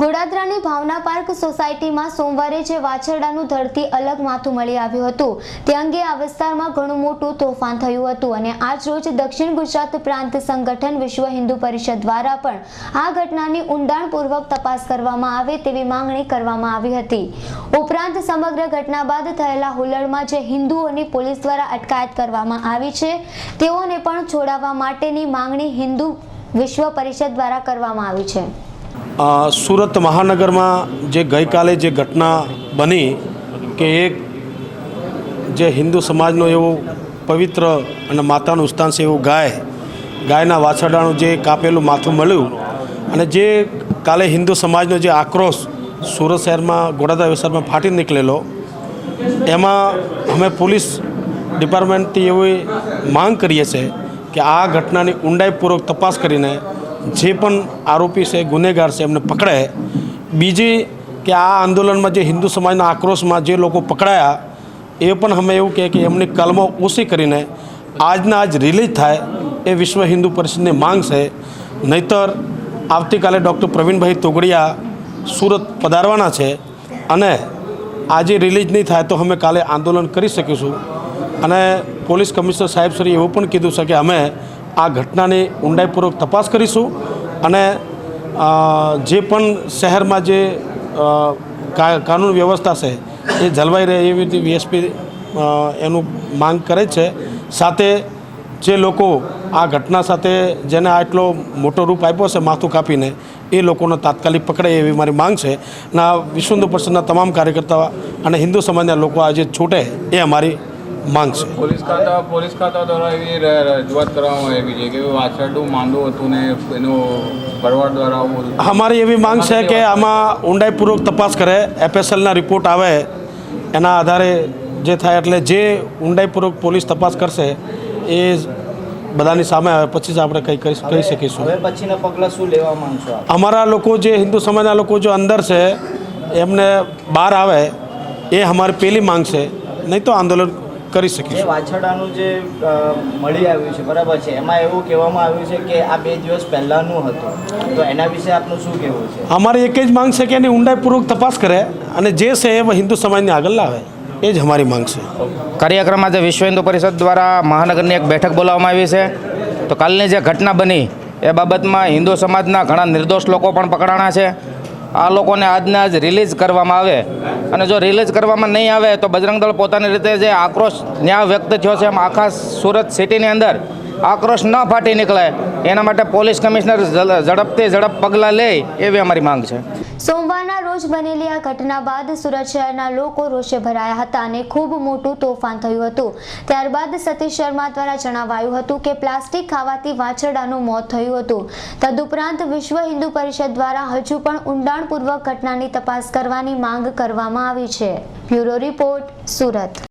ગોડાદરાની ભાવના park સોસાયટીમાં સોમવારે જે વાછરડાનું ધરતી અલગ માથું મળી આવ્યું હતું, તે અંગે આ વિસ્તારમાં ઘણું મોટું તોફાન થયું હતું અને આજ રોજ દક્ષિણ ગુજરાત પ્રાંત સંગઠન વિશ્વ હિન્દુ પરિષદ દ્વારા પણ આ ઘટનાની ઊંડાણપૂર્વક તપાસ કરવામાં આવે તેવી માંગણી કરવામાં આવી હતી. ઉપરાંત સમગ્ર ઘટના બાદ થયેલા હુલ્લડમાં જે હિન્દુઓની પોલીસ દ્વારા અટકાયત કરવામાં આવી છે, તેઓને પણ છોડાવવા માટેની માંગણી હિન્દુ વિશ્વ પરિષદ દ્વારા કરવામાં આવી છે. સુરત મહાનગરમાં જે ગઈકાલે જે ઘટના બની કે એક જે હિન્દુ સમાજનો એવો પવિત્ર અને માતાનું સ્થાન છે એવું ગાય, ગાયના વાછરડાનું જે કાપેલું માથું મળ્યું અને જે કાલે હિન્દુ સમાજનો જે આક્રોશ સુરત શહેરમાં, ગોડાદા વિસ્તારમાં ફાટી નીકળેલો, એમાં અમે પોલીસ ડિપાર્ટમેન્ટથી એવી માંગ કરીએ છીએ કે આ ઘટનાની ઊંડાઈપૂર્વક તપાસ કરીને જે પણ આરોપી છે, ગુનેગાર છે, એમને પકડે બીજી કે આ આંદોલનમાં જે હિન્દુ સમાજના આક્રોશમાં જે લોકો પકડાયા, એ પણ અમે એવું કહે કે એમની કલમો ઓછી કરીને આજના આજ રિલીઝ થાય એ વિશ્વ હિન્દુ પરિષદની માંગ છે. નહીતર આવતીકાલે ડૉક્ટર પ્રવીણભાઈ તોગડિયા સુરત પધારવાના છે અને આજે રિલીઝ નહીં થાય તો અમે કાલે આંદોલન કરી શકીશું. અને પોલીસ કમિશનર સાહેબ શ્રી એવું પણ કીધું છે કે અમે આ ઘટનાની ઊંડાઈપૂર્વક તપાસ કરીશું અને જે પણ શહેરમાં જે કાનૂન વ્યવસ્થા છે, એ જળવાઈ રહે એવી રીતે વીએસપી એનું માંગ કરે છે. સાથે જે લોકો આ ઘટના સાથે જેને આટલો મોટો રૂપ આપ્યો છે, માથું કાપીને, એ લોકોને તાત્કાલિક પકડે એવી મારી માંગ છે. અને આ વિશ્વ હિન્દુ પરિષદના તમામ કાર્યકર્તાઓ અને હિન્દુ સમાજના લોકો આજે છૂટે એ અમારી માંગ છે પોલીસ ખાતા પોલીસ ખાતા દ્વારા એવી રજૂઆત કરવામાં આવી છે કે વાછરડું માંદું હતું ને એનું ભરવાડ દ્વારા અમારી એવી માંગ છે કે આમાં ઊંડાઈપૂર્વક તપાસ કરે એફએસએલના રિપોર્ટ આવે એના આધારે જે થાય એટલે જે ઊંડાઈપૂર્વક પોલીસ તપાસ કરશે એ બધાની સામે આવે પછી જ આપણે કંઈ કરી કહી શકીશું. હવે પછીના પગલાં શું લેવા માંગશો અમારા લોકો જે હિન્દુ સમાજના લોકો જો અંદર છે એમને બહાર આવે એ અમારી પહેલી માંગ છે. નહીં તો આંદોલન કરી શકીએ શકીશું વાછડાનું જે મળી આવ્યું છે બરાબર છે એમાં એવું કહેવામાં આવ્યું છે કે આ બે દિવસ પહેલાંનું હતું. તો એના વિશે આપનું શું કહેવું છે? અમારી એક જ માંગ છે કે એની ઊંડાઈપૂર્વક તપાસ કરે અને જે છે એ હિન્દુ સમાજને આગળ લાવે. એ જ અમારી માંગ છે. કાર્યક્રમ આજે વિશ્વ હિન્દુ પરિષદ દ્વારા મહાનગરની એક બેઠક બોલાવવામાં આવી છે. તો કાલની જે ઘટના બની એ બાબતમાં હિન્દુ સમાજના ઘણા નિર્દોષ લોકો પણ પકડાણા છે. આ લોકોને આજના આજ રિલીઝ કરવામાં આવે. અને જો રિલીઝ કરવામાં નહીં આવે તો બજરંગ દળ પોતાની રીતે જે આક્રોશ ન્યાય વ્યક્ત થયો છે એમ આખા સુરત સિટીની અંદર આક્રોશ ન ફાટી નીકળે. એના માટે પોલીસ કમિશનર ઝડપથી ઝડપ પગલાં લે એવી અમારી માંગ છે. સોમવારના રોજ બનેલી આ ઘટના બાદ સુરત શહેરના લોકો રોષે ભરાયા હતા અને ખૂબ મોટું તોફાન થયું હતું. ત્યારબાદ સતીશ શર્મા દ્વારા જણાવાયું હતું કે પ્લાસ્ટિક ખાવાથી વાછરડાનું મોત થયું હતું. તદુપરાંત વિશ્વ હિન્દુ પરિષદ દ્વારા હજુ પણ ઊંડાણપૂર્વક ઘટનાની તપાસ કરવાની માંગ કરવામાં આવી છે. Bureau report, Surat.